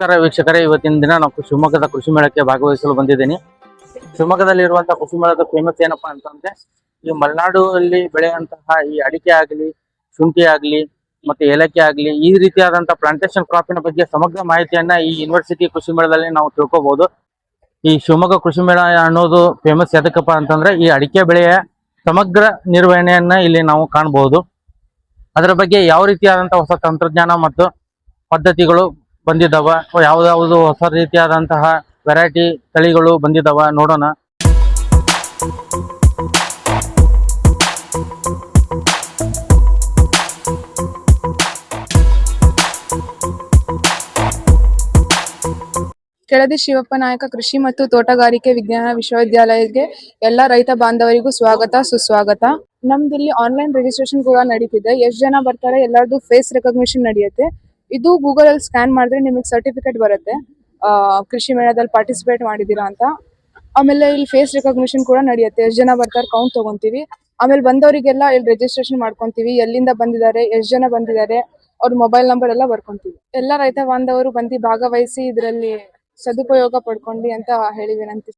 ನಮಸ್ಕಾರ ವೀಕ್ಷಕರೇ. ಇವತ್ತಿನ ದಿನ ನಾವು ಶಿವಮೊಗ್ಗದ ಕೃಷಿ ಮೇಳಕ್ಕೆ ಭಾಗವಹಿಸಲು ಬಂದಿದ್ದೀನಿ. ಶಿವಮೊಗ್ಗದಲ್ಲಿ ಇರುವಂತಹ ಕೃಷಿ ಮೇಳದ ಫೇಮಸ್ ಏನಪ್ಪಾ ಅಂತಂದ್ರೆ, ಈ ಮಲೆನಾಡು ಬೆಳೆಯುವಂತಹ ಈ ಅಡಿಕೆ ಆಗಲಿ, ಶುಂಠಿ ಆಗಲಿ, ಮತ್ತೆ ಏಲಕ್ಕಿ ಆಗಲಿ, ಈ ರೀತಿಯಾದಂತಹ ಪ್ಲಾಂಟೇಶನ್ ಕ್ರಾಪಿನ ಬಗ್ಗೆ ಸಮಗ್ರ ಮಾಹಿತಿಯನ್ನ ಈ ಯೂನಿವರ್ಸಿಟಿ ಕೃಷಿ ಮೇಳದಲ್ಲಿ ನಾವು ತಿಳ್ಕೊಬಹುದು ಈ ಶಿವಮೊಗ್ಗ ಕೃಷಿ ಮೇಳ ಅನ್ನೋದು ಫೇಮಸ್ ಎದಕ್ಕಪ್ಪ ಅಂತಂದ್ರೆ, ಈ ಅಡಿಕೆ ಬೆಳೆಯ ಸಮಗ್ರ ನಿರ್ವಹಣೆಯನ್ನ ಇಲ್ಲಿ ನಾವು ಕಾಣಬಹುದು ಅದರ ಬಗ್ಗೆ ಯಾವ ರೀತಿಯಾದಂತಹ ಹೊಸ ತಂತ್ರಜ್ಞಾನ ಮತ್ತು ಪದ್ಧತಿಗಳು ಬಂದಿದ್ದಾವ. ಯಾವ್ದಾವುದು ಹೊಸ ರೀತಿಯಾದಂತಹ ವೆರೈಟಿ ತಳಿಗಳು ಬಂದಿದ್ದಾವ ನೋಡೋಣ. ಕೆಳದಿ ಶಿವಪ್ಪ ನಾಯಕ ಕೃಷಿ ಮತ್ತು ತೋಟಗಾರಿಕೆ ವಿಜ್ಞಾನ ವಿಶ್ವವಿದ್ಯಾಲಯಕ್ಕೆ ಎಲ್ಲಾ ರೈತ ಬಾಂಧವರಿಗೂ ಸ್ವಾಗತ, ಸುಸ್ವಾಗತ. ನಮ್ದಿಲ್ಲಿ ಆನ್ಲೈನ್ ರಿಜಿಸ್ಟ್ರೇಷನ್ ಕೂಡ ನಡೀತಿದೆ. ಎಷ್ಟು ಜನ ಬರ್ತಾರೆ? ಎಲ್ಲರದು ಫೇಸ್ ರೆಕಗ್ನಿಷನ್ ನಡೆಯುತ್ತೆ. ಇದು ಗೂಗಲ್ ಅಲ್ಲಿ ಸ್ಕ್ಯಾನ್ ಮಾಡಿದ್ರೆ ನಿಮಗೆ ಸರ್ಟಿಫಿಕೇಟ್ ಬರುತ್ತೆ. ಕೃಷಿ ಮೇಳದಲ್ಲಿ ಪಾರ್ಟಿಸಿಪೇಟ್ ಮಾಡಿದೀರಾ ಅಂತ. ಆಮೇಲೆ ಇಲ್ಲಿ ಫೇಸ್ ರೆಕಗ್ನಿಷನ್ ಕೂಡ ನಡೆಯುತ್ತೆ. ಎಷ್ಟು ಜನ ಬರ್ತಾರೆ ಕೌಂಟ್ ತಗೊಂತೀವಿ. ಆಮೇಲೆ ಬಂದವರಿಗೆಲ್ಲ ಇಲ್ಲಿ ರಿಜಿಸ್ಟ್ರೇಷನ್ ಮಾಡ್ಕೊಂತೀವಿ. ಎಲ್ಲಿಂದ ಬಂದಿದ್ದಾರೆ, ಎಷ್ಟು ಜನ ಬಂದಿದ್ದಾರೆ, ಅವ್ರ ಮೊಬೈಲ್ ನಂಬರ್ ಎಲ್ಲ ಬರ್ಕೊಂತೀವಿ. ಎಲ್ಲ ರೈತ ಬಾಂಧವರು ಬಂದು ಭಾಗವಹಿಸಿ ಇದರಲ್ಲಿ ಸದುಪಯೋಗ ಪಡ್ಕೊಂಡಿ ಅಂತ ಹೇಳಿ ವಿನಂತಿ.